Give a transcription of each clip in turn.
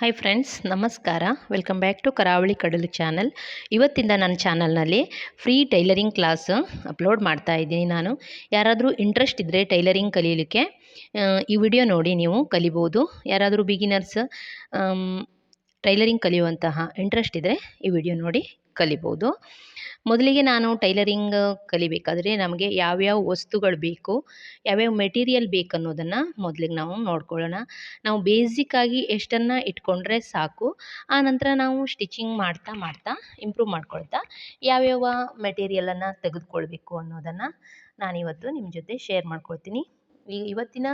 Hi friends ನಮಸ್ಕಾರ. Welcome back to Karavali Kadalu channel ಇವತ್ತಿಂದ ನನ್ನ ಚಾನಲ್ನಲ್ಲಿ ಫ್ರೀ ಟೈಲರಿಂಗ್ ಕ್ಲಾಸ್ ಅಪ್ಲೋಡ್ ಮಾಡ್ತಾ ಇದ್ದೀನಿ ನಾನು. ಯಾರಾದರೂ ಇಂಟ್ರೆಸ್ಟ್ ಇದ್ದರೆ ಟೈಲರಿಂಗ್ ಕಲಿಯಲಿಕ್ಕೆ ಈ ವಿಡಿಯೋ ನೋಡಿ ನೀವು ಕಲಿಬೋದು. ಯಾರಾದರೂ ಬಿಗಿನರ್ಸ್ ಟೈಲರಿಂಗ್ ಕಲಿಯುವಂತಹ ಇಂಟ್ರೆಸ್ಟ್ ಇದ್ದರೆ ಈ ವಿಡಿಯೋ ನೋಡಿ ಕಲಿಬೋದು. ಮೊದಲಿಗೆ ನಾನು ಟೈಲರಿಂಗ್ ಕಲಿಬೇಕಾದ್ರೆ ನಮಗೆ ಯಾವ್ಯಾವ ವಸ್ತುಗಳು ಬೇಕು, ಯಾವ್ಯಾವ ಮೆಟೀರಿಯಲ್ ಬೇಕು ಅನ್ನೋದನ್ನು ಮೊದಲಿಗೆ ನಾವು ನೋಡ್ಕೊಳ್ಳೋಣ. ನಾವು ಬೇಸಿಕ್ಕಾಗಿ ಎಷ್ಟನ್ನು ಇಟ್ಕೊಂಡ್ರೆ ಸಾಕು, ಆ ನಂತರ ನಾವು ಸ್ಟಿಚಿಂಗ್ ಮಾಡ್ತಾ ಮಾಡ್ತಾ ಇಂಪ್ರೂವ್ ಮಾಡ್ಕೊಳ್ತಾ ಯಾವ್ಯಾವ ಮೆಟೀರಿಯಲನ್ನು ತೆಗೆದುಕೊಳ್ಬೇಕು ಅನ್ನೋದನ್ನು ನಾನಿವತ್ತು ನಿಮ್ಮ ಜೊತೆ ಶೇರ್ ಮಾಡ್ಕೊಳ್ತೀನಿ. ಈ ಇವತ್ತಿನ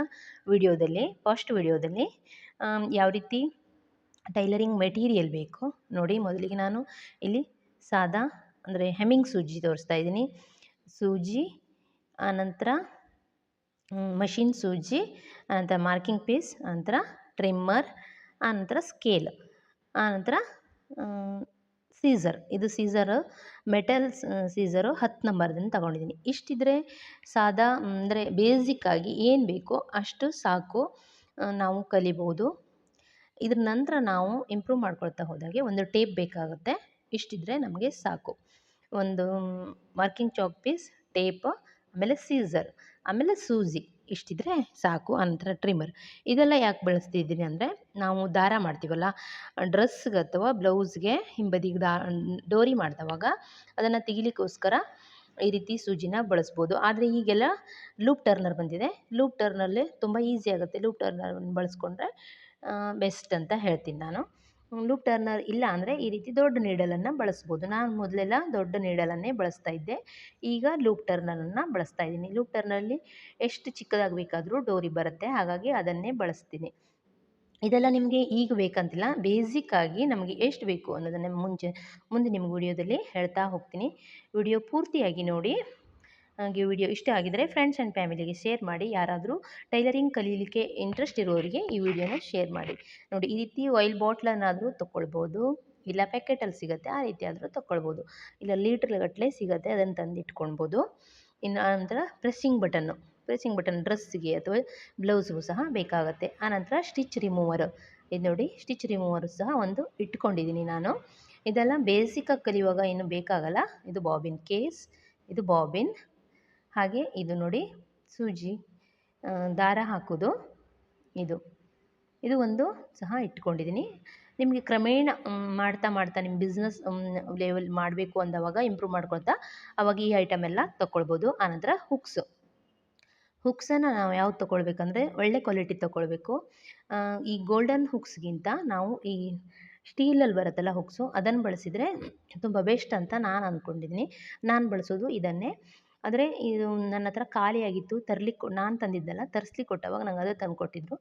ವಿಡಿಯೋದಲ್ಲಿ, ಫಸ್ಟ್ ವಿಡಿಯೋದಲ್ಲಿ ಯಾವ ರೀತಿ ಟೈಲರಿಂಗ್ ಮೆಟೀರಿಯಲ್ ಬೇಕು ನೋಡಿ ಮೊದಲಿಗೆ ನಾನು ಇಲ್ಲಿ ಸಾದಾ ಅಂದರೆ ಹೆಮ್ಮಿಂಗ್ ಸೂಜಿ ತೋರಿಸ್ತಾ ಇದ್ದೀನಿ. ಸೂಜಿ, ಆನಂತರ ಮಷಿನ್ ಸೂಜಿ, ಆನಂತರ ಮಾರ್ಕಿಂಗ್ ಪೀಸ್, ಆನಂತರ ಟ್ರಿಮ್ಮರ್, ಆನಂತರ ಸ್ಕೇಲ್, ಆನಂತರ ಸೀಸರ್. ಇದು ಸೀಸರ್, ಮೆಟಲ್ ಸೀಸರು ಹತ್ತು ನಂಬರ್ದನ್ನು ತಗೊಂಡಿದ್ದೀನಿ. ಇಷ್ಟಿದ್ರೆ ಸಾದಾ ಅಂದರೆ ಬೇಸಿಕ್ಕಾಗಿ ಏನು ಬೇಕೋ ಅಷ್ಟು ಸಾಕು ನಾವು ಕಲಿಬೋದು. ಇದ್ರ ನಂತರ ನಾವು ಇಂಪ್ರೂವ್ ಮಾಡ್ಕೊಳ್ತಾ ಹೋದಾಗೆ ಒಂದು ಟೇಪ್ ಬೇಕಾಗುತ್ತೆ. ಇಷ್ಟಿದ್ರೆ ನಮಗೆ ಸಾಕು. ಒಂದು ಮಾರ್ಕಿಂಗ್ ಚಾಕ್ ಪೀಸ್, ಟೇಪ್, ಆಮೇಲೆ ಸೀಸರ್, ಆಮೇಲೆ ಸೂಜಿ ಇಷ್ಟಿದ್ರೆ ಸಾಕು ಅನಂತರ ಟ್ರಿಮ್ಮರ್. ಇದೆಲ್ಲ ಯಾಕೆ ಬಳಸ್ತಿದ್ದೀನಿ ಅಂದರೆ ನಾವು ದಾರ ಮಾಡ್ತೀವಲ್ಲ ಡ್ರೆಸ್ಗೆ ಅಥವಾ ಬ್ಲೌಸ್ಗೆ ಹಿಂಬದಿಗೆ ದಾ ಡೋರಿ ಮಾಡಿದವಾಗ ಅದನ್ನು ತೆಗಿಲಿಕ್ಕೋಸ್ಕರ ಈ ರೀತಿ ಸೂಜಿನ ಬಳಸ್ಬೋದು. ಆದರೆ ಈಗೆಲ್ಲ ಲೂಪ್ ಟರ್ನರ್ ಬಂದಿದೆ. ಲೂಪ್ ಟರ್ನಲ್ಲಿ ತುಂಬ ಈಸಿ ಆಗುತ್ತೆ. ಲೂಪ್ ಟರ್ನರ್ ಬಳಸ್ಕೊಂಡ್ರೆ ಬೆಸ್ಟ್ ಅಂತ ಹೇಳ್ತೀನಿ ನಾನು. ಲೂಪ್ ಟರ್ನರ್ ಇಲ್ಲ ಅಂದರೆ ಈ ರೀತಿ ದೊಡ್ಡ ನೀಡಲನ್ನು ಬಳಸ್ಬೋದು. ನಾನು ಮೊದಲೆಲ್ಲ ದೊಡ್ಡ ನೀಡಲನ್ನೇ ಬಳಸ್ತಾ ಇದ್ದೆ. ಈಗ ಲೂಪ್ ಟರ್ನರನ್ನು ಬಳಸ್ತಾ ಇದ್ದೀನಿ. ಲೂಪ್ ಟರ್ನಲ್ಲಿ ಎಷ್ಟು ಚಿಕ್ಕದಾಗಿ ಬೇಕಾದರೂ ಡೋರಿ ಬರುತ್ತೆ. ಹಾಗಾಗಿ ಅದನ್ನೇ ಬಳಸ್ತೀನಿ. ಇದೆಲ್ಲ ನಿಮಗೆ ಈಗ ಬೇಕಂತಿಲ್ಲ. ಬೇಸಿಕ್ಕಾಗಿ ನಮಗೆ ಎಷ್ಟು ಬೇಕು ಅನ್ನೋದನ್ನು ಮುಂಚೆ, ಮುಂದೆ ನಿಮ್ಮ ವಿಡಿಯೋದಲ್ಲಿ ಹೇಳ್ತಾ ಹೋಗ್ತೀನಿ. ವಿಡಿಯೋ ಪೂರ್ತಿಯಾಗಿ ನೋಡಿ. ಹಾಗೆ ವಿಡಿಯೋ ಇಷ್ಟ ಆಗಿದರೆ ಫ್ರೆಂಡ್ಸ್ ಆ್ಯಂಡ್ ಫ್ಯಾಮಿಲಿಗೆ ಶೇರ್ ಮಾಡಿ, ಯಾರಾದರೂ ಟೈಲರಿಂಗ್ ಕಲೀಲಿಕ್ಕೆ ಇಂಟ್ರೆಸ್ಟ್ ಇರೋರಿಗೆ ಈ ವಿಡಿಯೋನ ಶೇರ್ ಮಾಡಿ. ನೋಡಿ, ಈ ರೀತಿ ಆಯಿಲ್ ಬಾಟ್ಲನ್ನಾದರೂ ತೊಗೊಳ್ಬೋದು ಇಲ್ಲ ಪ್ಯಾಕೆಟಲ್ಲಿ ಸಿಗುತ್ತೆ, ಆ ರೀತಿ ಆದರೂ ತೊಗೊಳ್ಬೋದು ಇಲ್ಲ ಲೀಟ್ರ್ಗಟ್ಟಲೆ ಸಿಗುತ್ತೆ, ಅದನ್ನು ತಂದು ಇಟ್ಕೊಳ್ಬೋದು ಇನ್ನು ಆನಂತರ ಪ್ರೆಸ್ಸಿಂಗ್ ಬಟನ್ನು ಪ್ರೆಸ್ಸಿಂಗ್ ಬಟನ್ ಡ್ರೆಸ್ಸಿಗೆ ಅಥವಾ ಬ್ಲೌಸ್ಗೂ ಸಹ ಬೇಕಾಗುತ್ತೆ. ಆನಂತರ ಸ್ಟಿಚ್ ರಿಮೂವರ್ ಇದು ನೋಡಿ ಸ್ಟಿಚ್ ರಿಮೂವರು ಸಹ ಒಂದು ಇಟ್ಕೊಂಡಿದ್ದೀನಿ ನಾನು. ಇದೆಲ್ಲ ಬೇಸಿಕ್ಕಾಗಿ ಕಲಿಯುವಾಗ ಏನು ಬೇಕಾಗಲ್ಲ. ಇದು ಬಾಬಿನ್ ಕೇಸ್ ಇದು ಬಾಬಿನ್ ಹಾಗೆ ಇದು ನೋಡಿ ಸೂಜಿ ದಾರ ಹಾಕೋದು ಇದು. ಇದು ಒಂದು ಸಹ ಇಟ್ಕೊಂಡಿದ್ದೀನಿ ನಿಮಗೆ ಕ್ರಮೇಣ ಮಾಡ್ತಾ ಮಾಡ್ತಾ ನಿಮ್ಮ ಬಿಸ್ನೆಸ್ ಲೆವೆಲ್ ಮಾಡಬೇಕು ಅಂದವಾಗ ಇಂಪ್ರೂವ್ ಮಾಡ್ಕೊಳ್ತಾ ಅವಾಗ ಈ ಐಟಮ್ ಎಲ್ಲ ತೊಗೊಳ್ಬೋದು ಆನಂತರ ಹುಕ್ಸು ಹುಕ್ಸನ್ನು ನಾವು ಯಾವ್ದು ತೊಗೊಳ್ಬೇಕಂದ್ರೆ ಒಳ್ಳೆ ಕ್ವಾಲಿಟಿ ತೊಗೊಳ್ಬೇಕು ಈ ಗೋಲ್ಡನ್ ಹುಕ್ಸ್ಗಿಂತ ನಾವು ಈ ಸ್ಟೀಲಲ್ಲಿ ಬರುತ್ತಲ್ಲ ಹುಕ್ಸು ಅದನ್ನು ಬಳಸಿದರೆ ತುಂಬ ಬೆಸ್ಟ್ ಅಂತ ನಾನು ಅಂದ್ಕೊಂಡಿದ್ದೀನಿ ನಾನು ಬಳಸೋದು ಇದನ್ನೇ. ಆದರೆ ಇದು ನನ್ನ ಹತ್ರ ಖಾಲಿಯಾಗಿತ್ತು ತರ್ಲಿಕ್ಕೆ ನಾನು ತಂದಿದ್ದಲ್ಲ ತರಿಸ್ಲಿಕ್ಕೆ ಕೊಟ್ಟವಾಗ ನಂಗೆ ಅದೇ ತಂದು ಕೊಟ್ಟಿದ್ದರು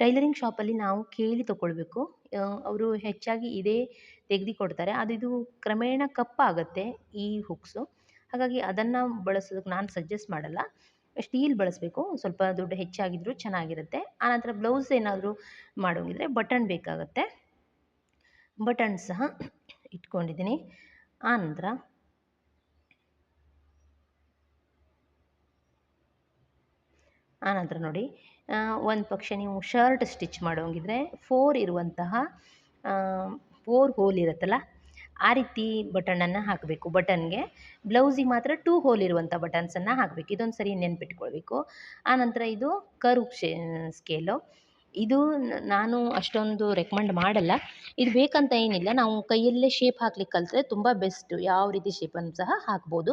ಟೈಲರಿಂಗ್ ಶಾಪಲ್ಲಿ ನಾವು ಕೇಳಿ ತೊಗೊಳ್ಬೇಕು ಅವರು ಹೆಚ್ಚಾಗಿ ಇದೇ ತೆಗ್ದು ಕೊಡ್ತಾರೆ ಅದು ಇದು ಕ್ರಮೇಣ ಕಪ್ಪಾಗುತ್ತೆ ಈ ಹುಕ್ಸು. ಹಾಗಾಗಿ ಅದನ್ನು ಬಳಸೋದಕ್ಕೆ ನಾನು ಸಜೆಸ್ಟ್ ಮಾಡಲ್ಲ. ಸ್ಟೀಲ್ ಬಳಸಬೇಕು. ಸ್ವಲ್ಪ ದುಡ್ಡು ಹೆಚ್ಚಾಗಿದ್ದರೂ ಚೆನ್ನಾಗಿರುತ್ತೆ. ಆನಂತರ ಬ್ಲೌಸ್ ಏನಾದರೂ ಮಾಡೋಂಗಿದ್ರೆ ಬಟನ್ ಬೇಕಾಗುತ್ತೆ. ಬಟನ್ ಸಹ ಇಟ್ಕೊಂಡಿದ್ದೀನಿ. ಆನಂತರ ಆನಂತರ ನೋಡಿ. ಒಂದು ಪಕ್ಷ ನೀವು ಶರ್ಟ್ ಸ್ಟಿಚ್ ಮಾಡೋಂಗಿದ್ರೆ ಫೋರ್ ಇರುವಂತಹ ಫೋರ್ ಹೋಲ್ ಇರುತ್ತಲ್ಲ, ಆ ರೀತಿ ಬಟನನ್ನು ಹಾಕಬೇಕು. ಬಟನ್ಗೆ ಬ್ಲೌಸಿಗೆ ಮಾತ್ರ ಟೂ ಹೋಲ್ ಇರುವಂಥ ಬಟನ್ಸನ್ನು ಹಾಕಬೇಕು. ಇದೊಂದು ಸರಿ ನೆನ್ಪಿಟ್ಕೊಳ್ಬೇಕು. ಆನಂತರ ಇದು ಕರ್ವ್ ಶೇ ಸ್ಕೇಲು ಇದು ನಾನು ಅಷ್ಟೊಂದು ರೆಕಮೆಂಡ್ ಮಾಡಲ್ಲ. ಇದು ಬೇಕಂತ ಏನಿಲ್ಲ. ನಾವು ಕೈಯಲ್ಲೇ ಶೇಪ್ ಹಾಕ್ಲಿಕ್ಕೆ ಕಲಿತ್ರೆ ತುಂಬ ಬೆಸ್ಟು ಯಾವ ರೀತಿ ಶೇಪನ್ನು ಸಹ ಹಾಕ್ಬೋದು.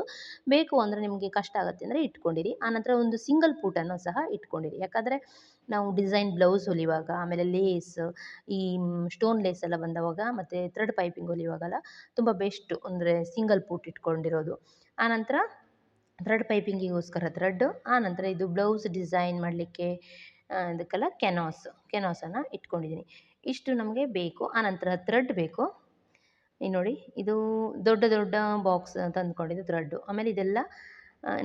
ಬೇಕು ಅಂದರೆ ನಿಮಗೆ ಕಷ್ಟ ಆಗುತ್ತೆ ಅಂದರೆ ಇಟ್ಕೊಂಡಿರಿ. ಆನಂತರ ಒಂದು ಸಿಂಗಲ್ ಪೂಟನ್ನು ಸಹ ಇಟ್ಕೊಂಡಿರಿ. ಯಾಕಂದರೆ ನಾವು ಡಿಸೈನ್ ಬ್ಲೌಸ್ ಹೊಲಿವಾಗ ಆಮೇಲೆ ಲೇಸ್ ಈ ಸ್ಟೋನ್ ಲೇಸ್ ಎಲ್ಲ ಬಂದವಾಗ, ಮತ್ತು ಥ್ರೆಡ್ ಪೈಪಿಂಗ್ ಹೊಲಿವಾಗೆಲ್ಲ ತುಂಬ ಬೆಸ್ಟು ಅಂದರೆ ಸಿಂಗಲ್ ಪೂಟ್ ಇಟ್ಕೊಂಡಿರೋದು. ಆನಂತರ ಥ್ರೆಡ್ ಪೈಪಿಂಗಿಗೋಸ್ಕರ ಥ್ರೆಡ್ ಆನಂತರ ಇದು ಬ್ಲೌಸ್ ಡಿಸೈನ್ ಮಾಡಲಿಕ್ಕೆ ಇದಕ್ಕೆಲ್ಲ ಕೆನಾಸ್ ಕೆನಾಸನ್ನು ಇಟ್ಕೊಂಡಿದ್ದೀನಿ ಇಷ್ಟು ನಮಗೆ ಬೇಕು. ಆನಂತರ ಥ್ರೆಡ್ ಬೇಕು. ಈ ನೋಡಿ, ಇದು ದೊಡ್ಡ ದೊಡ್ಡ ಬಾಕ್ಸ್ ತಂದುಕೊಂಡಿದ್ದು ಥ್ರೆಡ್ಡು ಆಮೇಲೆ ಇದೆಲ್ಲ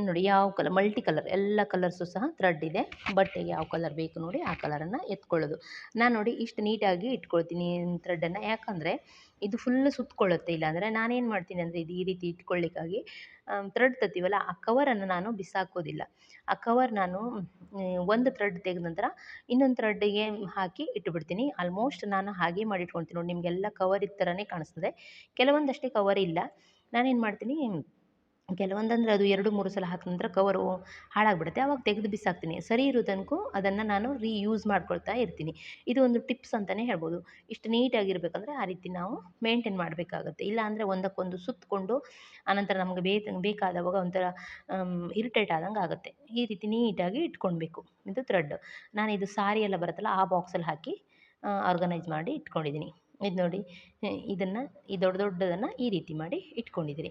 ನೋಡಿ ಯಾವ ಕಲರ್ ಮಲ್ಟಿ ಕಲರ್ ಎಲ್ಲ ಕಲರ್ಸು ಸಹ ಥ್ರೆಡ್ ಇದೆ. ಬಟ್ಟೆಗೆ ಯಾವ ಕಲರ್ ಬೇಕು ನೋಡಿ ಆ ಕಲರನ್ನು ಎತ್ಕೊಳ್ಳೋದು. ನಾನು ನೋಡಿ ಇಷ್ಟು ನೀಟಾಗಿ ಇಟ್ಕೊಳ್ತೀನಿ ಥ್ರೆಡ್ಡನ್ನು ಯಾಕಂದರೆ ಇದು ಫುಲ್ ಸುತ್ತಕೊಳ್ಳುತ್ತೆ ಇಲ್ಲಾಂದರೆ ನಾನೇನು ಮಾಡ್ತೀನಿ ಅಂದರೆ ಇದು ಈ ರೀತಿ ಇಟ್ಕೊಳ್ಳಿಕ್ಕಾಗಿ ಥ್ರೆಡ್ ತತ್ತೀವಲ್ಲ, ಆ ಕವರನ್ನು ನಾನು ಬಿಸಾಕೋದಿಲ್ಲ. ಆ ಕವರ್ ನಾನು ಒಂದು ಥ್ರೆಡ್ ತೆಗೆದ ನಂತರ ಇನ್ನೊಂದು ಥ್ರೆಡ್ಡಿಗೆ ಹಾಕಿ ಇಟ್ಟುಬಿಡ್ತೀನಿ ಆಲ್ಮೋಸ್ಟ್ ನಾನು ಹಾಗೆ ಮಾಡಿ ಇಟ್ಕೊಳ್ತೀನಿ ನೋಡಿ, ನಿಮಗೆಲ್ಲ ಕವರ್ ಇದ್ದ ಥರನೇ ಕಾಣಿಸ್ತದೆ. ಕೆಲವೊಂದಷ್ಟೇ ಕವರ್ ಇಲ್ಲ. ನಾನೇನು ಮಾಡ್ತೀನಿ ಕೆಲವೊಂದಂದರೆ ಅದು ಎರಡು ಮೂರು ಸಲ ಹಾಕಿದ ನಂತರ ಕವರು ಹಾಳಾಗಿಬಿಡುತ್ತೆ. ಆವಾಗ ತೆಗೆದು ಬಿಸಾಕ್ತೀನಿ. ಸರಿ ಇರೋ ಅದನ್ನು ನಾನು ರೀಯೂಸ್ ಮಾಡ್ಕೊಳ್ತಾ ಇರ್ತೀನಿ. ಇದು ಒಂದು ಟಿಪ್ಸ್ ಅಂತಲೇ ಹೇಳ್ಬೋದು. ಇಷ್ಟು ನೀಟಾಗಿರ್ಬೇಕಂದ್ರೆ ಆ ರೀತಿ ನಾವು ಮೇಂಟೈನ್ ಮಾಡಬೇಕಾಗುತ್ತೆ. ಇಲ್ಲ ಅಂದರೆ ಒಂದಕ್ಕೊಂದು ಸುತ್ತಕೊಂಡು ಆನಂತರ ನಮಗೆ ಬೇ, ಬೇಕಾದವಾಗ ಒಂಥರ ಇರಿಟೇಟ್ ಆದಂಗೆ ಆಗುತ್ತೆ. ಈ ರೀತಿ ನೀಟಾಗಿ ಇಟ್ಕೊಳ್ಬೇಕು. ಇದು ಥ್ರೆಡ್ ನಾನು ಇದು ಸಾರಿ ಎಲ್ಲ ಬರುತ್ತಲ್ಲ ಆ ಬಾಕ್ಸಲ್ಲಿ ಹಾಕಿ ಆರ್ಗನೈಸ್ ಮಾಡಿ ಇಟ್ಕೊಂಡಿದ್ದೀನಿ. ಇದು ನೋಡಿ ಇದನ್ನು, ಈ ದೊಡ್ಡ ದೊಡ್ಡದನ್ನು ಈ ರೀತಿ ಮಾಡಿ ಇಟ್ಕೊಂಡಿದ್ದೀರಿ.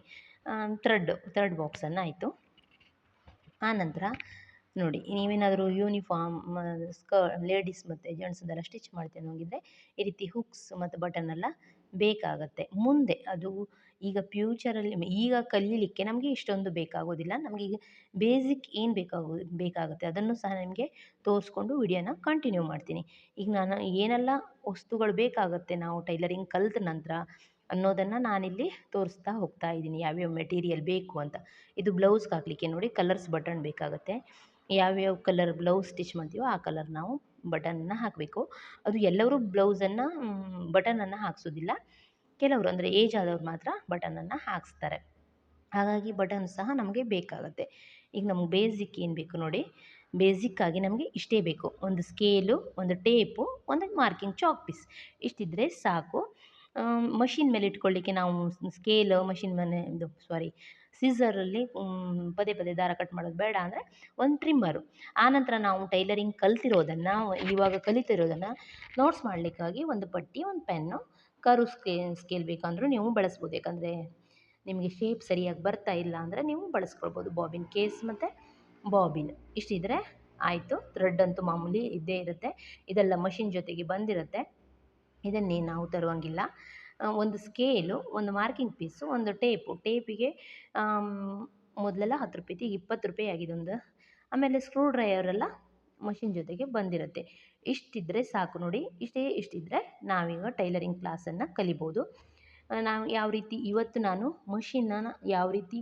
ಥ್ರೆಡ್ ಥ್ರೆಡ್ ಬಾಕ್ಸನ್ನು ಆಯಿತು. ಆನಂತರ ನೋಡಿ, ನೀವೇನಾದರೂ ಯೂನಿಫಾರ್ಮ್ ಸ್ಕ ಲೇಡೀಸ್ ಮತ್ತು ಜೆಂಟ್ಸ್ದೆಲ್ಲ ಸ್ಟಿಚ್ ಮಾಡ್ತೇನೆ ಹೋಗಿದ್ದರೆ ಈ ರೀತಿ ಹುಕ್ಸ್ ಮತ್ತು ಬಟನ್ ಎಲ್ಲ ಬೇಕಾಗತ್ತೆ. ಮುಂದೆ ಅದು ಈಗ ಫ್ಯೂಚರಲ್ಲಿ ಈಗ ಕಲೀಲಿಕ್ಕೆ ನಮಗೆ ಇಷ್ಟೊಂದು ಬೇಕಾಗೋದಿಲ್ಲ. ನಮಗೆ ಈಗ ಬೇಸಿಕ್ ಏನು ಬೇಕಾಗೋ, ಬೇಕಾಗುತ್ತೆ ಅದನ್ನು ಸಹ ನಿಮಗೆ ತೋರಿಸ್ಕೊಂಡು ವಿಡಿಯೋನ ಕಂಟಿನ್ಯೂ ಮಾಡ್ತೀನಿ. ಈಗ ನಾನು ಏನೆಲ್ಲ ವಸ್ತುಗಳು ಬೇಕಾಗುತ್ತೆ ನಾವು ಟೈಲರಿಂಗ್ ಕಲಿತ ನಂತರ ಅನ್ನೋದನ್ನು ನಾನಿಲ್ಲಿ ತೋರಿಸ್ತಾ ಹೋಗ್ತಾ ಇದ್ದೀನಿ. ಯಾವ್ಯಾವ ಮೆಟೀರಿಯಲ್ ಬೇಕು ಅಂತ. ಇದು ಬ್ಲೌಸ್ಗೆ ಹಾಕಲಿಕ್ಕೆ ನೋಡಿ ಕಲರ್ಸ್ ಬಟನ್ ಬೇಕಾಗುತ್ತೆ. ಯಾವ್ಯಾವ ಕಲರ್ ಬ್ಲೌಸ್ ಸ್ಟಿಚ್ ಮಾಡ್ತೀವೋ ಆ ಕಲರ್ ನಾವು ಬಟನ್ನ ಹಾಕಬೇಕು. ಅದು ಎಲ್ಲರೂ ಬ್ಲೌಸನ್ನು ಬಟನನ್ನು ಹಾಕ್ಸೋದಿಲ್ಲ. ಕೆಲವರು ಅಂದರೆ ಏಜ್ ಆದವ್ರು ಮಾತ್ರ ಬಟನನ್ನು ಹಾಕಿಸ್ತಾರೆ. ಹಾಗಾಗಿ ಬಟನ್ ಸಹ ನಮಗೆ ಬೇಕಾಗುತ್ತೆ. ಈಗ ನಮ್ಗೆ ಬೇಸಿಕ್ ಏನು ಬೇಕು ನೋಡಿ. ಬೇಸಿಕ್ಕಾಗಿ ನಮಗೆ ಇಷ್ಟೇ ಬೇಕು. ಒಂದು ಸ್ಕೇಲು, ಒಂದು ಟೇಪು, ಒಂದು ಮಾರ್ಕಿಂಗ್ ಚಾಕ್ ಪೀಸ್. ಇಷ್ಟಿದ್ರೆ ಸಾಕು. ಮಷಿನ್ ಮೇಲೆ ಇಟ್ಕೊಳ್ಳಿಕ್ಕೆ ನಾವು ಸ್ಕೇಲ್, ಮಷಿನ್ ಮನೆ ಇದು ಸಾರಿ, ಸೀಸರಲ್ಲಿ ಪದೇ ಪದೇ ದಾರ ಕಟ್ ಮಾಡೋದು ಬೇಡ ಅಂದರೆ ಒಂದು ಟ್ರಿಮ್ಮರು. ಆನಂತರ ನಾವು ಟೈಲರಿಂಗ್ ಕಲ್ತಿರೋದನ್ನು, ಇವಾಗ ಕಲಿತಿರೋದನ್ನು, ನೋಟ್ಸ್ ಮಾಡಲಿಕ್ಕಾಗಿ ಒಂದು ಪಟ್ಟಿ, ಒಂದು ಪೆನ್ನು ಕರು ಸ್ಕೇ ಸ್ಕೇಲ್ ಬೇಕಂದರೂ ನೀವು ಬಳಸ್ಬೋದು. ಯಾಕಂದರೆ ನಿಮಗೆ ಶೇಪ್ ಸರಿಯಾಗಿ ಬರ್ತಾ ಇಲ್ಲ ಅಂದರೆ ನೀವು ಬಳಸ್ಕೊಳ್ಬೋದು. ಬಾಬಿನ್ ಕೇಸ್ ಮತ್ತು ಬಾಬಿನ್ ಇಷ್ಟಿದ್ರೆ ಆಯಿತು. ಥ್ರೆಡ್ ಅಂತೂ ಮಾಮೂಲಿ ಇದ್ದೇ ಇರುತ್ತೆ. ಇದೆಲ್ಲ ಮಷಿನ್ ಜೊತೆಗೆ ಬಂದಿರುತ್ತೆ. ಇದನ್ನೇ ನಾವು ತರುವಂಗಿಲ್ಲ. ಒಂದು ಸ್ಕೇಲು ಒಂದು ಮಾರ್ಕಿಂಗ್ ಪೀಸು ಒಂದು ಟೇಪು ಟೇಪಿಗೆ ಮೊದಲೆಲ್ಲ ಹತ್ತು ರೂಪಾಯಿ ಈಗ ಇಪ್ಪತ್ತು ರೂಪಾಯಿ ಆಗಿದೆ ಒಂದು. ಆಮೇಲೆ ಸ್ಕ್ರೂ ಡ್ರೈವರೆಲ್ಲ ಮಷಿನ್ ಜೊತೆಗೆ ಬಂದಿರುತ್ತೆ. ಇಷ್ಟಿದ್ದರೆ ಸಾಕು ನೋಡಿ. ಇಷ್ಟೇ ಇಷ್ಟಿದ್ದರೆ ನಾವೀಗ ಟೈಲರಿಂಗ್ ಕ್ಲಾಸನ್ನು ಕಲಿಬೋದು. ನಾವು ಯಾವ ರೀತಿ ಇವತ್ತು ನಾನು ಮಷಿನನ್ನು ಯಾವ ರೀತಿ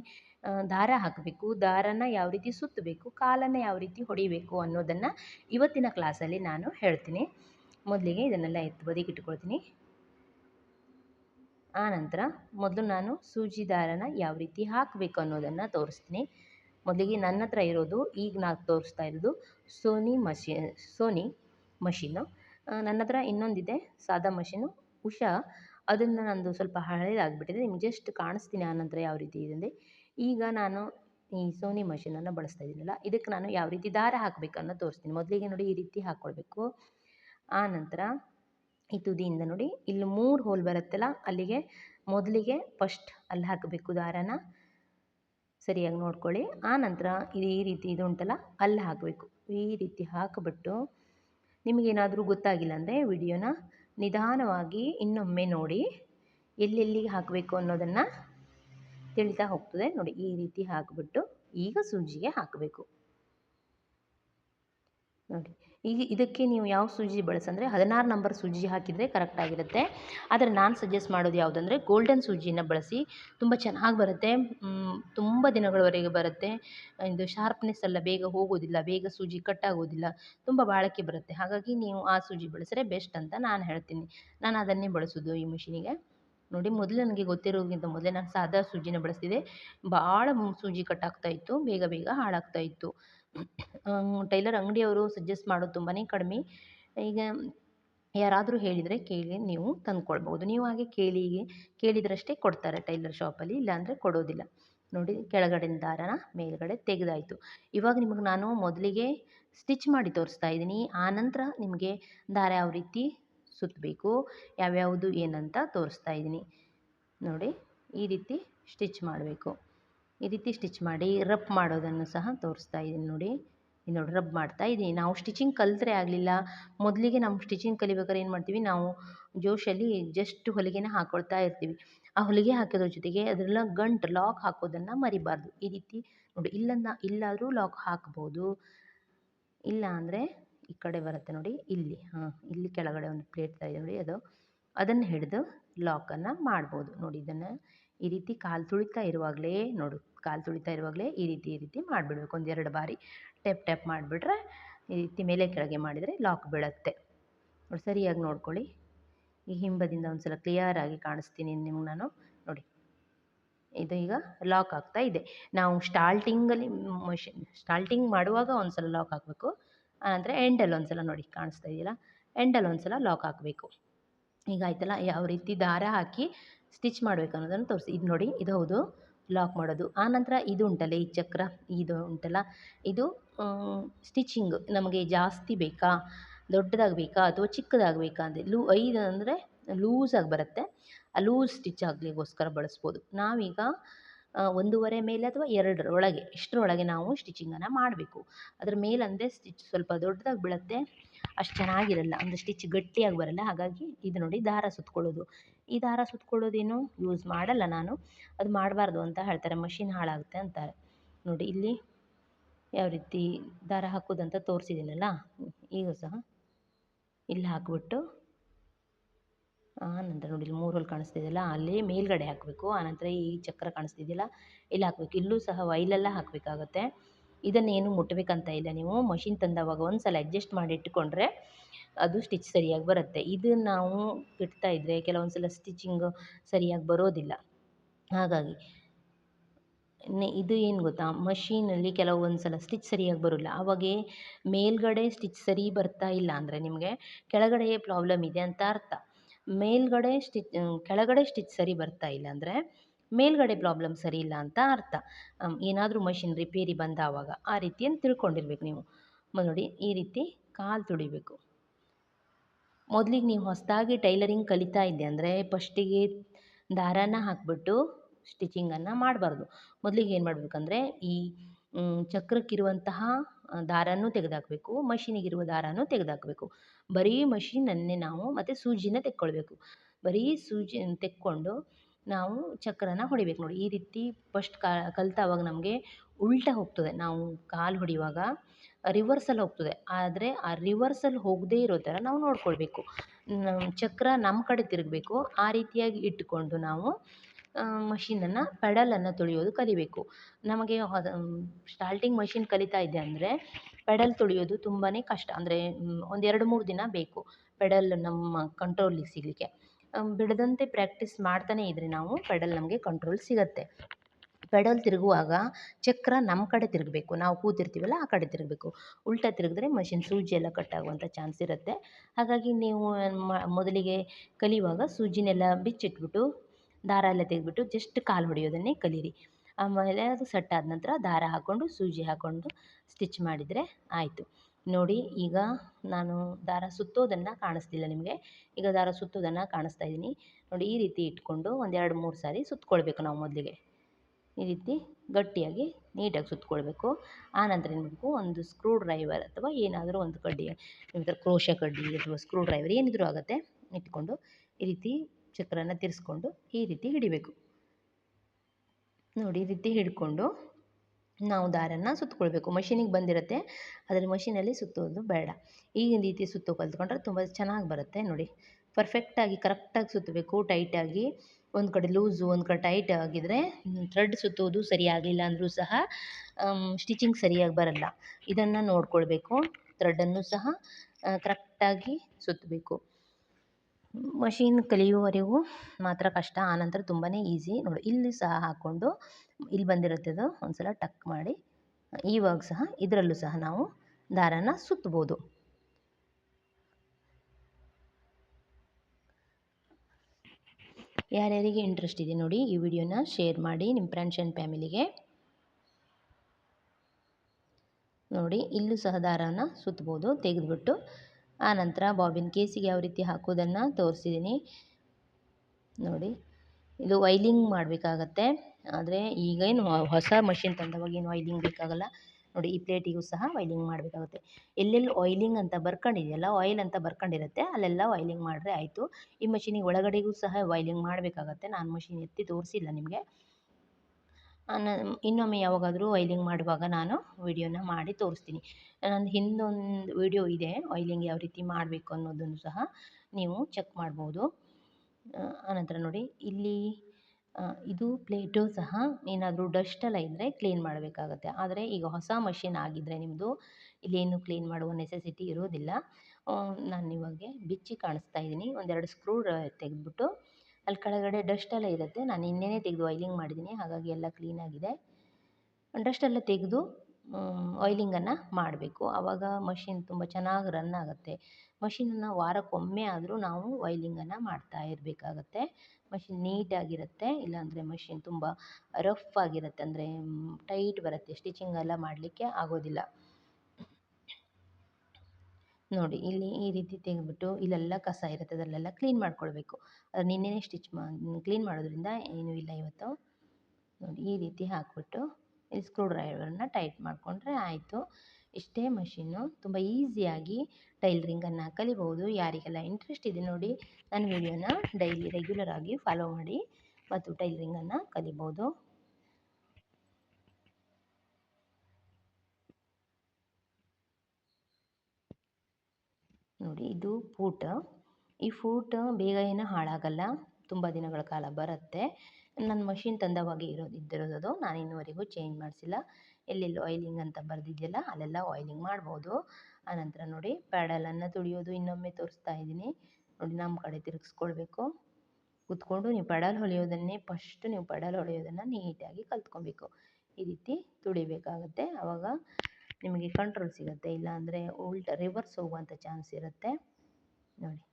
ದಾರ ಹಾಕಬೇಕು, ದಾರನ ಯಾವ ರೀತಿ ಸುತ್ತಬೇಕು, ಕಾಲನ್ನು ಯಾವ ರೀತಿ ಹೊಡಿಬೇಕು ಅನ್ನೋದನ್ನು ಇವತ್ತಿನ ಕ್ಲಾಸಲ್ಲಿ ನಾನು ಹೇಳ್ತೀನಿ. ಮೊದಲಿಗೆ ಇದನ್ನೆಲ್ಲ ಎತ್ತು ಬದಿಗೆ ಇಟ್ಕೊಳ್ತೀನಿ. ಆನಂತರ ಮೊದಲು ನಾನು ಸೂಜಿ ದಾರನ ಯಾವ ರೀತಿ ಹಾಕಬೇಕು ಅನ್ನೋದನ್ನು ತೋರಿಸ್ತೀನಿ. ಮೊದಲಿಗೆ ನನ್ನ ಹತ್ರ ಇರೋದು ಈಗ ನಾನು ತೋರಿಸ್ತಾ ಇರೋದು ಸೋನಿ ಮಷಿ ಸೋನಿ ಮಷೀನು. ನನ್ನ ಹತ್ರ ಇನ್ನೊಂದಿದೆ, ಸಾದಾ ಮಷೀನು. ಉಷಾ, ಅದನ್ನು ನಂದು ಸ್ವಲ್ಪ ಹಳೇದಾಗಿಬಿಟ್ಟಿದೆ, ನಿಮ್ಗೆ ಜಸ್ಟ್ ಕಾಣಿಸ್ತೀನಿ ಆನಂತರ ಯಾವ ರೀತಿ ಇದೆ ಈಗ ನಾನು ಈ ಸೋನಿ ಮಷೀನನ್ನು ಬಳಸ್ತಾ ಇದ್ದೀನಲ್ಲ, ಇದಕ್ಕೆ ನಾನು ಯಾವ ರೀತಿ ದಾರ ಹಾಕಬೇಕು ಅನ್ನೋದು ತೋರಿಸ್ತೀನಿ. ಮೊದಲಿಗೆ ನೋಡಿ ಈ ರೀತಿ ಹಾಕ್ಕೊಳ್ಬೇಕು ಆನಂತರ ಈ ತುದಿಯಿಂದ ನೋಡಿ, ಇಲ್ಲಿ ಮೂರು ಹೋಲ್ ಬರುತ್ತಲ್ಲ, ಅಲ್ಲಿಗೆ ಮೊದಲಿಗೆ ಫಸ್ಟ್ ಅಲ್ಲಿ ಹಾಕಬೇಕು ದಾರನ. ಸರಿಯಾಗಿ ನೋಡ್ಕೊಳ್ಳಿ. ಆನಂತರ ಇದು ಈ ರೀತಿ ಇದು ಉಂಟಲ್ಲ, ಅಲ್ಲಿ ಹಾಕಬೇಕು. ಈ ರೀತಿ ಹಾಕಿಬಿಟ್ಟು ನಿಮಗೇನಾದರೂ ಗೊತ್ತಾಗಿಲ್ಲ ಅಂದರೆ ವಿಡಿಯೋನ ನಿಧಾನವಾಗಿ ಇನ್ನೊಮ್ಮೆ ನೋಡಿ, ಎಲ್ಲೆಲ್ಲಿಗೆ ಹಾಕಬೇಕು ಅನ್ನೋದನ್ನು ತಿಳಿತಾ ಹೋಗ್ತದೆ. ನೋಡಿ, ಈ ರೀತಿ ಹಾಕಿಬಿಟ್ಟು ಈಗ ಸೂಜಿಗೆ ಹಾಕಬೇಕು. ನೋಡಿ ಈಗ ಇದಕ್ಕೆ ನೀವು ಯಾವ ಸೂಜಿ ಬಳಸಂದರೆ ಹದಿನಾರು ನಂಬರ್ ಸೂಜಿ ಹಾಕಿದರೆ ಕರೆಕ್ಟಾಗಿರುತ್ತೆ ಆದರೆ ನಾನು ಸಜೆಸ್ಟ್ ಮಾಡೋದು ಯಾವುದಂದರೆ ಗೋಲ್ಡನ್ ಸೂಜಿನ ಬಳಸಿ. ತುಂಬ ಚೆನ್ನಾಗಿ ಬರುತ್ತೆ. ತುಂಬ ದಿನಗಳವರೆಗೆ ಬರುತ್ತೆ. ಇದು ಶಾರ್ಪ್ನೆಸ್ ಎಲ್ಲ ಬೇಗ ಹೋಗೋದಿಲ್ಲ, ಬೇಗ ಸೂಜಿ ಕಟ್ಟಾಗೋದಿಲ್ಲ ತುಂಬ ಬಾಳಿಕೆ ಬರುತ್ತೆ. ಹಾಗಾಗಿ ನೀವು ಆ ಸೂಜಿ ಬಳಸಿದ್ರೆ ಬೆಸ್ಟ್ ಅಂತ ನಾನು ಹೇಳ್ತೀನಿ. ನಾನು ಅದನ್ನೇ ಬಳಸೋದು ಈ ಮಿಷಿನಿಗೆ ನೋಡಿ, ಮೊದಲು ನನಗೆ ಗೊತ್ತಿರೋಕ್ಕಿಂತ ಮೊದಲೇ ನಾನು ಸಾದಾ ಸೂಜಿನ ಬಳಸಿದೆ ಭಾಳ ಸೂಜಿ ಕಟ್ಟಾಗ್ತಾ ಇತ್ತು, ಬೇಗ ಬೇಗ ಹಾಳಾಗ್ತಾ ಇತ್ತು. ಟೈಲರ್ ಅಂಗಡಿಯವರು ಸಜೆಸ್ಟ್ ಮಾಡೋದು ತುಂಬಾ ಕಡಿಮೆ. ಈಗ ಯಾರಾದರೂ ಹೇಳಿದರೆ ಕೇಳಿ, ನೀವು ತಂದ್ಕೊಳ್ಬೋದು ನೀವು ಹಾಗೆ ಕೇಳಿ, ಕೇಳಿದ್ರಷ್ಟೇ ಕೊಡ್ತಾರೆ ಟೈಲರ್ ಶಾಪಲ್ಲಿ ಇಲ್ಲಾಂದರೆ ಕೊಡೋದಿಲ್ಲ. ನೋಡಿ ಕೆಳಗಡೆಯಿಂದ ದಾರನ ಮೇಲ್ಗಡೆ ತೆಗೆದಾಯಿತು. ಇವಾಗ ನಿಮಗೆ ನಾನು ಮೊದಲಿಗೆ ಸ್ಟಿಚ್ ಮಾಡಿ ತೋರಿಸ್ತಾ ಇದ್ದೀನಿ. ಆನಂತರ ನಿಮಗೆ ದಾರ ಯಾವ ರೀತಿ ಸುತ್ತಬೇಕು, ಯಾವ್ಯಾವುದು ಏನಂತ ತೋರಿಸ್ತಾ ಇದ್ದೀನಿ. ನೋಡಿ, ಈ ರೀತಿ ಸ್ಟಿಚ್ ಮಾಡಬೇಕು. ಈ ರೀತಿ ಸ್ಟಿಚ್ ಮಾಡಿ ರಬ್ ಮಾಡೋದನ್ನು ಸಹ ತೋರಿಸ್ತಾ ಇದ್ದೀನಿ ನೋಡಿ. ನೋಡಿ ರಬ್ ಮಾಡ್ತಾ ಇದ್ದೀನಿ. ನಾವು ಸ್ಟಿಚಿಂಗ್ ಕಲಿತ್ರೆ ಆಗಲಿಲ್ಲ. ಮೊದಲಿಗೆ ನಾವು ಸ್ಟಿಚಿಂಗ್ ಕಲಿಬೇಕಾದ್ರೆ ಏನು ಮಾಡ್ತೀವಿ? ನಾವು ಜೋಶಲ್ಲಿ ಜಸ್ಟ್ ಹೊಲಿಗೆನ ಹಾಕೊಳ್ತಾ ಇರ್ತೀವಿ. ಆ ಹೊಲಿಗೆ ಹಾಕೋದ್ರ ಜೊತೆಗೆ ಅದರೆಲ್ಲ ಗಂಟು ಲಾಕ್ ಹಾಕೋದನ್ನು ಮರಿಬಾರ್ದು. ಈ ರೀತಿ ನೋಡಿ, ಇಲ್ಲನ್ನ, ಇಲ್ಲಾದರೂ ಲಾಕ್ ಹಾಕ್ಬೋದು. ಇಲ್ಲ ಅಂದರೆ ಈ ಕಡೆ ಬರುತ್ತೆ ನೋಡಿ, ಇಲ್ಲಿ. ಹಾಂ, ಇಲ್ಲಿ ಕೆಳಗಡೆ ಒಂದು ಪ್ಲೇಟ್ ಇದೆ ನೋಡಿ ಅದು. ಅದನ್ನು ಹಿಡಿದು ಲಾಕನ್ನು ಮಾಡ್ಬೋದು. ನೋಡಿ ಇದನ್ನು ಈ ರೀತಿ ಕಾಲು ತುಳಿತಾ ಇರುವಾಗಲೇ ನೋಡು, ಕಾಲು ತುಳಿತಾ ಇರುವಾಗಲೇ ಈ ರೀತಿ ಈ ರೀತಿ ಮಾಡಿಬಿಡ್ಬೇಕು. ಒಂದೆರಡು ಬಾರಿ ಟೆಪ್ ಟೆಪ್ ಮಾಡಿಬಿಟ್ರೆ ಈ ರೀತಿ ಮೇಲೆ ಕೆಳಗೆ ಮಾಡಿದರೆ ಲಾಕ್ ಬೀಳುತ್ತೆ. ನೋಡಿ, ಸರಿಯಾಗಿ ನೋಡ್ಕೊಳ್ಳಿ. ಈ ಹಿಂಬದಿಂದ ಒಂದು ಸಲ ಕ್ಲಿಯರಾಗಿ ಕಾಣಿಸ್ತೀನಿ ನಿಮ್ಗೆ ನಾನು. ನೋಡಿ, ಇದು ಈಗ ಲಾಕ್ ಆಗ್ತಾ ಇದೆ. ನಾವು ಸ್ಟಾರ್ಟಿಂಗಲ್ಲಿ ಸ್ಟಾರ್ಟಿಂಗ್ ಮಾಡುವಾಗ ಒಂದು ಸಲ ಲಾಕ್ ಹಾಕಬೇಕು. ಆನಂತರ ಎಂಡಲ್ಲಿ ಒಂದು ಸಲ ನೋಡಿ ಕಾಣಿಸ್ತಾ ಇದೆಯಲ್ಲ ಎಂಡಲ್ಲಿ ಒಂದು ಸಲ ಲಾಕ್ ಹಾಕಬೇಕು. ಈಗ ಆಯ್ತಲ್ಲ, ಯಾವ ರೀತಿ ದಾರ ಹಾಕಿ ಸ್ಟಿಚ್ ಮಾಡಬೇಕು ಅನ್ನೋದನ್ನು ತೋರಿಸಿ. ಇದು ನೋಡಿ, ಇದು ಹೌದು, ಲಾಕ್ ಮಾಡೋದು. ಆನಂತರ ಇದು ಉಂಟಲ್ಲ, ಈ ಚಕ್ರ, ಇದು ಉಂಟಲ್ಲ. ಇದು ಸ್ಟಿಚಿಂಗ್ ನಮಗೆ ಜಾಸ್ತಿ ಬೇಕಾ? ದೊಡ್ಡದಾಗಿ ಬೇಕಾ ಅಥವಾ ಚಿಕ್ಕದಾಗಬೇಕಾ? ಅಂದರೆ ಲೂ, ಐದು ಅಂದರೆ ಲೂಸಾಗಿ ಬರುತ್ತೆ. ಆ ಲೂಸ್ ಸ್ಟಿಚ್ ಆಗಲಿಗೋಸ್ಕರ ಬಳಸ್ಬೋದು. ನಾವೀಗ ಒಂದೂವರೆ ಮೇಲೆ ಅಥವಾ ಎರಡರ ಒಳಗೆ ಇಷ್ಟರೊಳಗೆ ನಾವು ಸ್ಟಿಚಿಂಗನ್ನು ಮಾಡಬೇಕು. ಅದ್ರ ಮೇಲಂದರೆ ಸ್ಟಿಚ್ ಸ್ವಲ್ಪ ದೊಡ್ಡದಾಗಿ ಬೀಳುತ್ತೆ, ಅಷ್ಟು ಚೆನ್ನಾಗಿರಲ್ಲ. ಅಂದರೆ ಸ್ಟಿಚ್ ಗಟ್ಟಿಯಾಗಿ ಬರಲ್ಲ. ಹಾಗಾಗಿ ಇದು ನೋಡಿ, ದಾರ ಸುತ್ಕೊಳ್ಳೋದು. ಈ ದಾರ ಸುತ್ಕೊಳ್ಳೋದೇನು ಯೂಸ್ ಮಾಡಲ್ಲ ನಾನು. ಅದು ಮಾಡಬಾರ್ದು ಅಂತ ಹೇಳ್ತಾರೆ. ಮಷಿನ್ ಹಾಳಾಗುತ್ತೆ ಅಂತಾರೆ. ನೋಡಿ, ಇಲ್ಲಿ ಯಾವ ರೀತಿ ದಾರ ಹಾಕೋದಂತ ತೋರಿಸಿದ್ದೀನಲ್ಲ ಈಗ ಸಹ ಇಲ್ಲಿ ಹಾಕ್ಬಿಟ್ಟು ಆನಂತರ ನೋಡಿ, ಇಲ್ಲಿ ಮೂರು ಹೋಲ್ ಕಾಣಿಸ್ತಿದೆಯಲ್ಲ? ಅಲ್ಲಿ ಮೇಲ್ಗಡೆ ಹಾಕಬೇಕು. ಆನಂತರ ಈ ಚಕ್ರ ಕಾಣಿಸ್ತಿದೆಯಲ್ಲ? ಇಲ್ಲಿ ಹಾಕಬೇಕು. ಇಲ್ಲೂ ಸಹ ವೈಲೆಲ್ಲ ಹಾಕಬೇಕಾಗತ್ತೆ. ಇದನ್ನೇನು ಮುಟ್ಟಬೇಕಂತ ಇಲ್ಲ ನೀವು. ಮಷಿನ್ ತಂದವಾಗ ಒಂದು ಸಲ ಅಡ್ಜಸ್ಟ್ ಮಾಡಿ ಇಟ್ಕೊಂಡ್ರೆ ಅದು ಸ್ಟಿಚ್ ಸರಿಯಾಗಿ ಬರುತ್ತೆ. ಇದು ನಾವು ಬಿಡ್ತಾ ಇದ್ದರೆ ಕೆಲವೊಂದು ಸಲ ಸ್ಟಿಚಿಂಗ್ ಸರಿಯಾಗಿ ಬರೋದಿಲ್ಲ. ಹಾಗಾಗಿ ಇದು ಏನು ಗೊತ್ತಾ? ಮಷೀನಲ್ಲಿ ಕೆಲವೊಂದು ಸಲ ಸ್ಟಿಚ್ ಸರಿಯಾಗಿ ಬರೋಲ್ಲ. ಆವಾಗೇ ಮೇಲ್ಗಡೆ ಸ್ಟಿಚ್ ಸರಿ ಬರ್ತಾ ಇಲ್ಲ ಅಂದರೆ ನಿಮಗೆ ಕೆಳಗಡೆ ಪ್ರಾಬ್ಲಮ್ ಇದೆ ಅಂತ ಅರ್ಥ. ಮೇಲ್ಗಡೆ ಸ್ಟಿಚ್, ಕೆಳಗಡೆ ಸ್ಟಿಚ್ ಸರಿ ಬರ್ತಾ ಇಲ್ಲ ಅಂದರೆ ಮೇಲ್ಗಡೆ ಪ್ರಾಬ್ಲಮ್ ಸರಿ ಇಲ್ಲ ಅಂತ ಅರ್ಥ. ಏನಾದರೂ ಮಷಿನ್ ರಿಪೇರಿ ಬಂದಾವಾಗ ಆ ರೀತಿಯನ್ನು ತಿಳ್ಕೊಂಡಿರ್ಬೇಕು ನೀವು. ನೋಡಿ, ಈ ರೀತಿ ಕಾಲು ತುಳಿಬೇಕು ಮೊದಲಿಗೆ ನೀವು ಹೊಸದಾಗಿ ಟೈಲರಿಂಗ್ ಕಲಿತಾ ಇದ್ದೆ ಅಂದರೆ ಫಸ್ಟಿಗೆ ದಾರಾನ ಹಾಕಿಬಿಟ್ಟು ಸ್ಟಿಚಿಂಗನ್ನು ಮಾಡಬಾರ್ದು. ಮೊದಲಿಗೆ ಏನು ಮಾಡಬೇಕಂದ್ರೆ ಈ ಚಕ್ರಕ್ಕಿರುವಂತಹ ದಾರನೂ ತೆಗೆದಾಕಬೇಕು ಮಷೀನಿಗಿರುವ ದಾರನೂ ತೆಗೆದಾಕಬೇಕು. ಬರೀ ಮಷೀನನ್ನೇ ನಾವು ಮತ್ತು ಸೂಜಿನ ತೆಕ್ಕೊಳ್ಬೇಕು. ಬರೀ ಸೂಜಿ ತೆಕ್ಕೊಂಡು ನಾವು ಚಕ್ರನ ಹೊಡಿಬೇಕು. ನೋಡಿ, ಈ ರೀತಿ ಫಸ್ಟ್ ಕಲ್ತಾವಾಗ ನಮಗೆ ಉಲ್ಟಾ ಹೋಗ್ತದೆ. ನಾವು ಕಾಲು ಹೊಡೆಯುವಾಗ ರಿವರ್ಸಲ್ಲಿ ಹೋಗ್ತದೆ. ಆದರೆ ಆ ರಿವರ್ಸಲ್ಲಿ ಹೋಗದೇ ಇರೋ ಥರ ನಾವು ನೋಡ್ಕೊಳ್ಬೇಕು. ಚಕ್ರ ನಮ್ಮ ಕಡೆ ತಿರುಗಬೇಕು. ಆ ರೀತಿಯಾಗಿ ಇಟ್ಟುಕೊಂಡು ನಾವು ಮಷೀನನ್ನು ಪೆಡಲನ್ನು ತುಳಿಯೋದು ಕಲಿಬೇಕು. ನಮಗೆ ಸ್ಟಾರ್ಟಿಂಗ್ ಮಷಿನ್ ಕಲಿತಾ ಇದೆ ಅಂದರೆ ಪೆಡಲ್ ತುಳಿಯೋದು ತುಂಬಾ ಕಷ್ಟ. ಅಂದರೆ ಒಂದು ಎರಡು ಮೂರು ದಿನ ಬೇಕು. ಪೆಡಲ್ ನಮ್ಮ ಕಂಟ್ರೋಲಿಗೆ ಸಿಗಲಿಕ್ಕೆ. ಬಿಡದಂತೆ ಪ್ರ್ಯಾಕ್ಟೀಸ್ ಮಾಡ್ತಾನೇ ಇದ್ದರೆ ನಾವು. ಪೆಡಲ್ ನಮಗೆ ಕಂಟ್ರೋಲ್ ಸಿಗುತ್ತೆ. ಪೆಡಲ್ ತಿರುಗುವಾಗ ಚಕ್ರ ನಮ್ಮ ಕಡೆ ತಿರುಗಬೇಕು. ನಾವು ಕೂತಿರ್ತೀವಲ್ಲ ಆ ಕಡೆ ತಿರುಗಬೇಕು. ಉಲ್ಟಾ ತಿರುಗಿದ್ರೆ ಮಷಿನ್ ಸೂಜಿ ಎಲ್ಲ ಕಟ್ಟಾಗುವಂಥ ಚಾನ್ಸ್ ಇರುತ್ತೆ. ಹಾಗಾಗಿ ನೀವು ಮೊದಲಿಗೆ ಕಲಿಯುವಾಗ ಸೂಜಿನೆಲ್ಲ ಬಿಚ್ಚಿಟ್ಬಿಟ್ಟು, ದಾರ ಎಲ್ಲ ತೆಗೆದ್ಬಿಟ್ಟು ಜಸ್ಟ್ ಕಾಲು ಹೊಡೆಯೋದನ್ನೇ ಕಲೀರಿ. ಆಮೇಲೆ ಅದು ಸೆಟ್ ಆದ ನಂತರ ದಾರ ಹಾಕ್ಕೊಂಡು ಸೂಜಿ ಹಾಕ್ಕೊಂಡು ಸ್ಟಿಚ್ ಮಾಡಿದರೆ ಆಯಿತು. ನೋಡಿ, ಈಗ ನಾನು ದಾರ ಸುತ್ತೋದನ್ನು ಕಾಣಿಸ್ತಿಲ್ಲ ನಿಮಗೆ. ಈಗ ದಾರ ಸುತ್ತೋದನ್ನು ಕಾಣಿಸ್ತಾ ಇದ್ದೀನಿ ನೋಡಿ, ಈ ರೀತಿ ಇಟ್ಕೊಂಡು ಒಂದೆರಡು ಮೂರು ಸಾರಿ ಸುತ್ತಕೊಳ್ಬೇಕು ನಾವು ಮೊದಲಿಗೆ. ಈ ರೀತಿ ಗಟ್ಟಿಯಾಗಿ, ನೀಟಾಗಿ ಸುತ್ತಕೊಳ್ಬೇಕು ಆನಂತರ ಏನು ಮಾಡಬೇಕು? ಒಂದು ಸ್ಕ್ರೂ ಡ್ರೈವರ್ ಅಥವಾ ಏನಾದರೂ ಒಂದು ಕಡ್ಡಿ ನಿಮ್ಮ ಕ್ರೋಶ ಕಡ್ಡಿ ಅಥವಾ ಸ್ಕ್ರೂ ಡ್ರೈವರ್ ಏನಿದ್ರೂ ಆಗುತ್ತೆ, ಇಟ್ಕೊಂಡು ಈ ರೀತಿ ಚಕ್ರನ ತಿರ್ಸ್ಕೊಂಡು ಈ ರೀತಿ ಹಿಡಿಬೇಕು. ನೋಡಿ, ಈ ರೀತಿ ಹಿಡ್ಕೊಂಡು ನಾವು ದಾರನ ಸುತ್ತಕೊಳ್ಬೇಕು. ಮಷೀನಿಗೆ ಬಂದಿರುತ್ತೆ. ಆದರೆ ಮಷೀನಲ್ಲಿ ಸುತ್ತೋದು ಬೇಡ. ಈಗಿನ ರೀತಿ ಸುತ್ತು ಕಲ್ತ್ಕೊಂಡ್ರೆ ತುಂಬ ಚೆನ್ನಾಗಿ ಬರುತ್ತೆ ನೋಡಿ. ಪರ್ಫೆಕ್ಟಾಗಿ ಕರೆಕ್ಟಾಗಿ ಸುತ್ತಬೇಕು. ಟೈಟಾಗಿ ಒಂದು ಕಡೆ ಲೂಸು ಒಂದು ಕಡೆ ಟೈಟ್ ಆಗಿದ್ರೆ ಥ್ರೆಡ್ ಸುತ್ತೋದು ಸರಿಯಾಗಲಿಲ್ಲ ಅಂದರೂ ಸಹ ಸ್ಟಿಚಿಂಗ್ ಸರಿಯಾಗಿ ಬರಲ್ಲ. ಇದನ್ನು ನೋಡ್ಕೊಳ್ಬೇಕು. ಥ್ರೆಡನ್ನು ಸಹ ಕರೆಕ್ಟಾಗಿ ಸುತ್ತಬೇಕು. ಮಷೀನ್ ಕಲಿಯುವವರೆಗೂ ಮಾತ್ರ ಕಷ್ಟ ಆನಂತರ ತುಂಬಾ ಈಸಿ. ನೋಡಿ, ಇಲ್ಲಿ ಸಹ ಹಾಕ್ಕೊಂಡು ಇಲ್ಲಿ ಬಂದಿರುತ್ತೆ ಅದು ಒಂದು ಸಲ ಟಕ್ ಮಾಡಿ ಇವಾಗ ಸಹ, ಇದರಲ್ಲೂ ಸಹ ನಾವು ದಾರನ ಸುತ್ತಬೋದು ಯಾರ್ಯಾರಿಗೆ ಇಂಟ್ರೆಸ್ಟ್ ಇದೆ ನೋಡಿ, ಈ ವಿಡಿಯೋನ ಶೇರ್ ಮಾಡಿ ನಿಮ್ಮ ಫ್ರೆಂಡ್ಸ್ ಆ್ಯಂಡ್ ಫ್ಯಾಮಿಲಿಗೆ ನೋಡಿ, ಇಲ್ಲೂ ಸಹ ದಾರನ ಸುತ್ತಬೋದು ತೆಗೆದುಬಿಟ್ಟು. ಆನಂತರ ಬಾಬಿನ್ ಕೇಸಿಗೆ ಯಾವ ರೀತಿ ಹಾಕೋದನ್ನು ತೋರಿಸಿದ್ದೀನಿ ನೋಡಿ, ಇದು ವೈಲಿಂಗ್ ಮಾಡಬೇಕಾಗತ್ತೆ. ಆದರೆ ಈಗೇನು ಹೊಸ ಮಷಿನ್ ತಂದವಾಗ ಏನು ವೈಲಿಂಗ್ ಬೇಕಾಗಲ್ಲ. ನೋಡಿ, ಈ ಪ್ಲೇಟಿಗೂ ಸಹ ವೈಲಿಂಗ್ ಮಾಡಬೇಕಾಗುತ್ತೆ. ಎಲ್ಲೆಲ್ಲಿ ಆಯಿಲಿಂಗ್ ಅಂತ ಬರ್ಕೊಂಡಿದೆಯಲ್ಲ, ಆಯಿಲ್ ಅಂತ ಬರ್ಕೊಂಡಿರುತ್ತೆ, ಅಲ್ಲೆಲ್ಲ ವೈಲಿಂಗ್ ಮಾಡಿದ್ರೆ ಆಯಿತು. ಈ ಮಷಿನಿಗೆ ಒಳಗಡೆಗೂ ಸಹ ವೈಲಿಂಗ್ ಮಾಡಬೇಕಾಗತ್ತೆ. ನಾನು ಮಷಿನ್ ಎತ್ತಿ ತೋರಿಸಿಲ್ಲ ನಿಮಗೆ. ಇನ್ನೊಮ್ಮೆ ಯಾವಾಗಾದರೂ ವೈಲಿಂಗ್ ಮಾಡುವಾಗ ನಾನು ವೀಡಿಯೋನ ಮಾಡಿ ತೋರಿಸ್ತೀನಿ. ನಂದು ಹಿಂದೊಂದು ವಿಡಿಯೋ ಇದೆ ವೈಲಿಂಗ್ ಯಾವ ರೀತಿ ಮಾಡಬೇಕು ಅನ್ನೋದನ್ನು ಸಹ ನೀವು ಚೆಕ್ ಮಾಡ್ಬೋದು. ಆನಂತರ ನೋಡಿ, ಇಲ್ಲಿ ಇದು ಪ್ಲೇಟು ಸಹ ಏನಾದರೂ ಡಸ್ಟೆಲ್ಲ ಇದ್ದರೆ ಕ್ಲೀನ್ ಮಾಡಬೇಕಾಗತ್ತೆ. ಆದರೆ ಈಗ ಹೊಸ ಮಷಿನ್ ಆಗಿದ್ದರೆ ನಿಮ್ಮದು ಇಲ್ಲೇನು ಕ್ಲೀನ್ ಮಾಡುವ ನೆಸೆಸಿಟಿ ಇರೋದಿಲ್ಲ. ನಾನು ನಿಮಗೆ ಬಿಚ್ಚಿ ಕಾಣಿಸ್ತಾ ಇದ್ದೀನಿ. ಒಂದೆರಡು ಸ್ಕ್ರೂ ತೆಗೆದ್ಬಿಟ್ಟು ಅಲ್ಲಿ ಕೆಳಗಡೆ ಡಸ್ಟೆಲ್ಲ ಇರುತ್ತೆ. ನಾನು ನಿನ್ನೆನೇ ತೆಗೆದು ಆಯ್ಲಿಂಗ್ ಮಾಡಿದ್ದೀನಿ ಹಾಗಾಗಿ ಎಲ್ಲ ಕ್ಲೀನಾಗಿದೆ ಡಸ್ಟೆಲ್ಲ ತೆಗೆದು ಆಯ್ಲಿಂಗನ್ನು ಮಾಡಬೇಕು. ಆವಾಗ ಮಷಿನ್ ತುಂಬ ಚೆನ್ನಾಗಿ ರನ್ ಆಗುತ್ತೆ. ಮಷಿನನ್ನು ವಾರಕ್ಕೊಮ್ಮೆ ಆದರೂ ನಾವು ಆಯ್ಲಿಂಗನ್ನು ಮಾಡ್ತಾ ಇರಬೇಕಾಗತ್ತೆ. ಮಷಿನ್ ನೀಟಾಗಿರುತ್ತೆ ಇಲ್ಲಾಂದರೆ ಮಷಿನ್ ತುಂಬ ರಫ್ ಆಗಿರುತ್ತೆ. ಅಂದರೆ ಟೈಟ್ ಬರುತ್ತೆ. ಸ್ಟಿಚಿಂಗ್ ಎಲ್ಲ ಮಾಡಲಿಕ್ಕೆ ಆಗೋದಿಲ್ಲ. ನೋಡಿ ಇಲ್ಲಿ ಈ ರೀತಿ ತೆಗೆದ್ಬಿಟ್ಟು ಇಲ್ಲೆಲ್ಲ ಕಸ ಇರುತ್ತೆ, ಅದರಲ್ಲೆಲ್ಲ ಕ್ಲೀನ್ ಮಾಡ್ಕೊಳ್ಬೇಕು. ಅದು ನಿನ್ನೆನೇ ಸ್ಟಿಚ್ ಮಾ ಕ್ಲೀನ್ ಮಾಡೋದ್ರಿಂದ ಏನೂ ಇಲ್ಲ ಇವತ್ತು. ನೋಡಿ ಈ ರೀತಿ ಹಾಕ್ಬಿಟ್ಟು ಈ ಸ್ಕ್ರೂ ಡ್ರೈವರನ್ನ ಟೈಟ್ ಮಾಡಿಕೊಂಡ್ರೆ ಆಯಿತು. ಇಷ್ಟೇ ಮಷಿನ್ನು ತುಂಬ ಈಸಿಯಾಗಿ ಟೈಲರಿಂಗನ್ನು ಕಲಿಬೋದು. ಯಾರಿಗೆಲ್ಲ ಇಂಟ್ರೆಸ್ಟ್ ಇದೆ ನೋಡಿ ನನ್ನ ವಿಡಿಯೋನ ಡೈಲಿ ರೆಗ್ಯುಲರ್ ಆಗಿ ಫಾಲೋ ಮಾಡಿ ಮತ್ತು ಟೈಲರಿಂಗನ್ನು ಕಲಿಬೋದು. ನೋಡಿ, ಇದು ಫೂಟ್ ಈ ಫೂಟ್ ಬೇಗ ಏನು ಹಾಳಾಗಲ್ಲ. ತುಂಬ ದಿನಗಳ ಕಾಲ ಬರುತ್ತೆ. ನನ್ನ ಮಷಿನ್ ತಂದವಾಗ ಇರೋದು, ಇದ್ದಿರೋದು ನಾನು ಇನ್ನುವರೆಗೂ ಚೇಂಜ್ ಮಾಡಿಸಿಲ್ಲ. ಎಲ್ಲೆಲ್ಲಿ ಆಯಿಲಿಂಗ್ ಅಂತ ಬರೆದಿದೆಯಲ್ಲ, ಅಲ್ಲೆಲ್ಲ ಆಯಿಲಿಂಗ್ ಮಾಡ್ಬೋದು. ಆನಂತರ ನೋಡಿ ಪ್ಯಾಡಲನ್ನು ತುಳಿಯೋದು ಇನ್ನೊಮ್ಮೆ ತೋರಿಸ್ತಾ ಇದ್ದೀನಿ. ನೋಡಿ ನಮ್ಮ ಕಡೆ ತಿರುಗಿಸ್ಕೊಳ್ಬೇಕು. ಕುತ್ಕೊಂಡು ನೀವು ಪೆಡಲ್ ಹೊಲಿಯೋದನ್ನೇ ಫಸ್ಟ್ ನೀವು ಪೆಡಲ್ ಹೊಲಿಯೋದನ್ನು ನೀಟಾಗಿ ಕಲ್ತ್ಕೊಬೇಕು. ಈ ರೀತಿ ತುಳಿಬೇಕಾಗುತ್ತೆ. ಆವಾಗ ನಿಮಗೆ ಕಂಟ್ರೋಲ್ ಸಿಗುತ್ತೆ, ಇಲ್ಲಾಂದರೆ ಉಲ್ಟ ರಿವರ್ಸ್ ಹೋಗುವಂಥ ಚಾನ್ಸ್ ಇರುತ್ತೆ. ನೋಡಿ.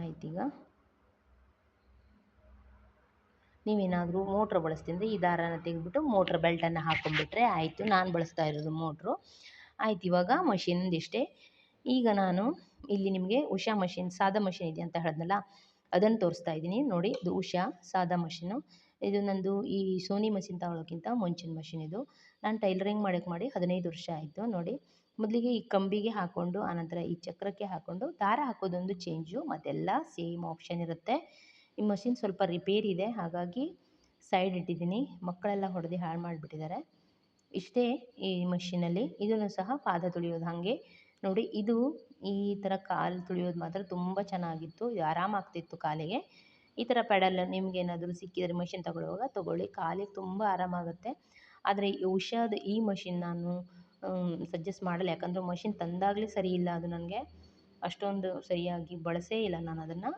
ಆಯ್ತೀಗ ನೀವೇನಾದರೂ ಮೋಟ್ರ್ ಬಳಸ್ತಿದ್ರೆ ಈ ದಾರನ ತೆಗೆದ್ಬಿಟ್ಟು ಮೋಟ್ರ್ ಬೆಲ್ಟನ್ನು ಹಾಕೊಂಡ್ಬಿಟ್ರೆ ಆಯಿತು, ನಾನು ಬಳಸ್ತಾ ಇರೋದು ಮೋಟ್ರು ಆಯ್ತು ಇವಾಗ ಮಷಿನ್ದಿಷ್ಟೇ ಈಗ ನಾನು ಇಲ್ಲಿ ನಿಮಗೆ ಉಷಾ ಮಷಿನ್ ಸಾದಾ ಮಷಿನ್ ಇದೆ ಅಂತ ಹೇಳಿದ್ನಲ್ಲ, ಅದನ್ನು ತೋರಿಸ್ತಾ ಇದ್ದೀನಿ. ನೋಡಿ ಇದು ಉಷಾ, ಸಾದಾ ಮಷಿನು ಇದು ನಂದು ಈ ಸೋನಿ ಮಷಿನ್ ತಗೊಳ್ಳೋಕ್ಕಿಂತ ಮುಂಚಿನ ಮಷಿನ್ ಇದು. ನಾನು ಟೈಲರಿಂಗ್ ಮಾಡೋಕ್ಕೆ ಮಾಡಿ ಹದಿನೈದು ವರ್ಷ ಆಯಿತು ನೋಡಿ. ಮೊದಲಿಗೆ ಈ ಕಂಬಿಗೆ ಹಾಕ್ಕೊಂಡು ಆನಂತರ ಈ ಚಕ್ರಕ್ಕೆ ಹಾಕ್ಕೊಂಡು ದಾರ ಹಾಕೋದೊಂದು ಚೇಂಜು ಮತ್ತೆಲ್ಲ ಸೇಮ್ ಆಪ್ಷನ್ ಇರುತ್ತೆ. ಈ ಮಷಿನ್ ಸ್ವಲ್ಪ ರಿಪೇರ್ ಇದೆ, ಹಾಗಾಗಿ ಸೈಡ್ ಇಟ್ಟಿದ್ದೀನಿ. ಮಕ್ಕಳೆಲ್ಲ ಹೊಡೆದು ಹಾಳು ಮಾಡಿಬಿಟ್ಟಿದ್ದಾರೆ. ಇಷ್ಟೇ ಈ ಮಷಿನಲ್ಲಿ ಇದನ್ನು ಸಹ ಪಾದ ತುಳಿಯೋದು ಹಾಗೆ. ನೋಡಿ, ಇದು ಈ ಥರ ಕಾಲು ತುಳಿಯೋದು ಮಾತ್ರ ತುಂಬ ಚೆನ್ನಾಗಿತ್ತು. ಆರಾಮಾಗ್ತಿತ್ತು ಕಾಲಿಗೆ. ಈ ಥರ ಪೆಡಲ್ ನಿಮಗೇನಾದರೂ ಸಿಕ್ಕಿದರೆ ಮಷಿನ್ ತಗೊಳ್ಳುವಾಗ ತಗೊಳ್ಳಿ. ಕಾಲಿಗೆ ತುಂಬ ಆರಾಮಾಗುತ್ತೆ. ಆದರೆ ಈ ಉಷಾದ ಈ ಮಷಿನ್ ನಾನು ಸಜೆಸ್ಟ್ ಮಾಡಲ್ಲ. ಯಾಕಂದರೆ ಮಷಿನ್ ತಂದಾಗಲೇ ಸರಿ ಇಲ್ಲ ಅದು ನನಗೆ. ಅಷ್ಟೊಂದು ಸರಿಯಾಗಿ ಬಳಸೇ ಇಲ್ಲ ನಾನು ಅದನ್ನು.